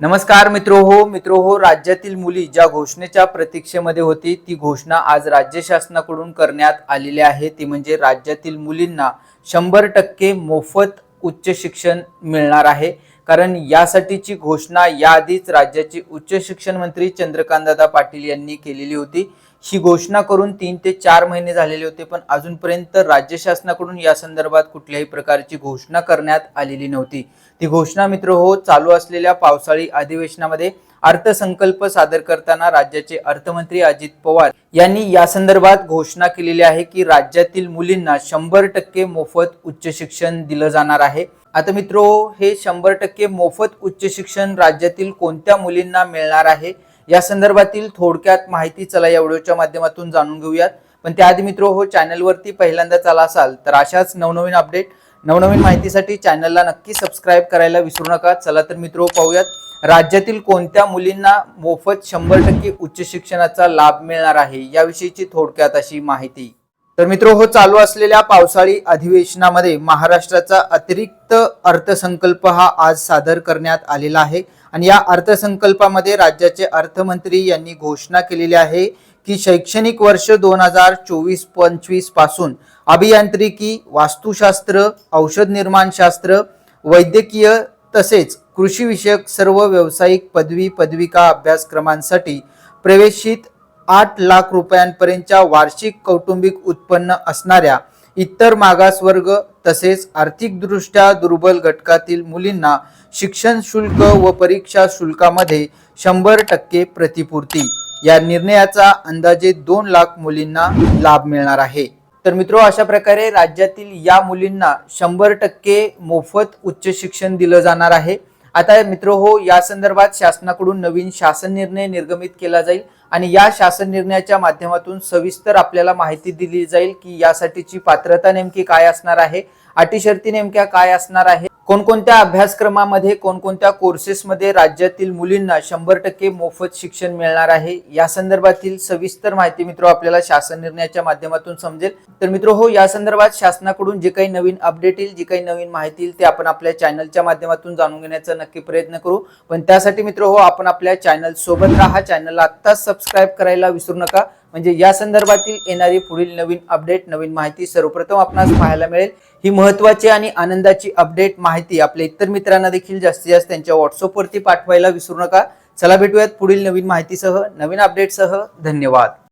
नमस्कार मित्रो हो मित्रो हो राज्यातील मुली ज्या घोषणेच्या प्रतीक्षेमध्ये होती ती घोषणा आज राज्य शासनाकडून करण्यात आलेली आहे. ती म्हणजे राज्यातील मुलींना शंभर टक्के मोफत उच्च शिक्षण मिळणार आहे. कारण यासाठीची घोषणा याआधीच राज्याचे उच्च शिक्षण मंत्री चंद्रकांतदादा पाटील यांनी केलेली होती. ही घोषणा करून तीन ते चार महिने झालेले होते पण अजूनपर्यंत राज्य शासनाकडून या संदर्भात कुठल्याही प्रकारची घोषणा करण्यात आलेली नव्हती. ती घोषणा मित्र हो चालू असलेल्या पावसाळी अधिवेशनामध्ये अर्थसंकल्प सादर करताना राज्याचे अर्थमंत्री अजित पवार यांनी या संदर्भात घोषणा केलेली आहे की राज्यातील मुलींना शंभर टक्के मोफत उच्च शिक्षण दिलं जाणार आहे. आता मित्रो हो, हे शंभर टक्के मोफत उच्च शिक्षण राज्यातील कोणत्या मुलींना मिळणार आहे? या संदर्भातील थोडक्यात माहिती चला या व्हिडिओच्या माध्यमातून जाणून घेऊयात. पण त्याआधी मित्र हो चॅनलवरती पहिल्यांदाच आला असाल तर अशाच नवनवीन अपडेट नवनवीन माहितीसाठी चॅनलला नक्की सबस्क्राईब करायला विसरू नका. चला तर मित्र हो, पाहूयात. राज्यातील कोणत्या मुलींना मोफत शंभर टक्के उच्च शिक्षणाचा लाभ मिळणार आहे? याविषयीची थोडक्यात अशी माहिती. तर मित्र हो चालू असलेल्या पावसाळी अधिवेशनामध्ये महाराष्ट्राचा अतिरिक्त अर्थसंकल्प हा आज सादर करण्यात आलेला आहे. आणि या अर्थसंकल्पामध्ये राज्याचे अर्थमंत्री यांनी घोषणा केलेली आहे की शैक्षणिक वर्ष दोन हजार चोवीस पंचवीसपासून अभियांत्रिकी वास्तुशास्त्र औषध निर्माणशास्त्र वैद्यकीय तसेच कृषी विषयक सर्व व्यावसायिक पदवी पदविका अभ्यासक्रमांसाठी प्रवेशित आठ लाख रुपयांपर्यंतच्या वार्षिक कौटुंबिक उत्पन्न असणाऱ्या इतर मागासवर्ग तसेच आर्थिकदृष्ट्या दुर्बल घटकातील मुलींना शिक्षण शुल्क व परीक्षा शुल्कामध्ये शंभर टक्के प्रतिपूर्ती. या निर्णयाचा अंदाजे दोन लाख मुलींना लाभ मिळणार आहे. तर मित्रो अशा प्रकारे राज्यातील या मुलींना शंभर टक्के मोफत उच्च शिक्षण दिलं जाणार आहे. आता मित्र हो या संदर्भात शासनाकडून नवीन शासन निर्णय निर्गमित केला जाईल आणि या शासन निर्णयाच्या माध्यमातून सविस्तर आपल्याला माहिती दिली जाईल की यासाठीची पात्रता नेमकी काय असणार आहे अटी शर्ती नेमक्या काय असणार आहे? कोणकोणत्या अभ्यासक्रमामध्ये कोणकोणत्या कोर्सेसमध्ये राज्यातील मुलींना शंभर टक्के मोफत शिक्षण मिळणार आहे? या संदर्भातील सविस्तर माहिती मित्र आपल्याला शासन निर्णयाच्या माध्यमातून समजेल. तर मित्र हो या संदर्भात शासनाकडून जे काही नवीन अपडेट येईल जी काही नवीन माहिती येईल ते आपण आपल्या चॅनलच्या माध्यमातून जाणून घेण्याचा नक्की प्रयत्न करू. पण त्यासाठी मित्र हो आपण आपल्या चॅनल सोबत राहा. चॅनलला आत्ताच सबस्क्राईब करायला विसरू नका. म्हणजे या संदर्भातील येणारी पुढील नवीन अपडेट नवीन माहिती सर्वप्रथम आपणास पाहायला मिळेल. ही महत्वाची आणि आनंदाची अपडेट माहिती आपल्या इतर मित्रांना देखील जास्तीत जास्त त्यांच्या व्हॉट्सअपवरती पाठवायला विसरू नका. चला भेटूयात पुढील नवीन माहितीसह नवीन अपडेटसह धन्यवाद.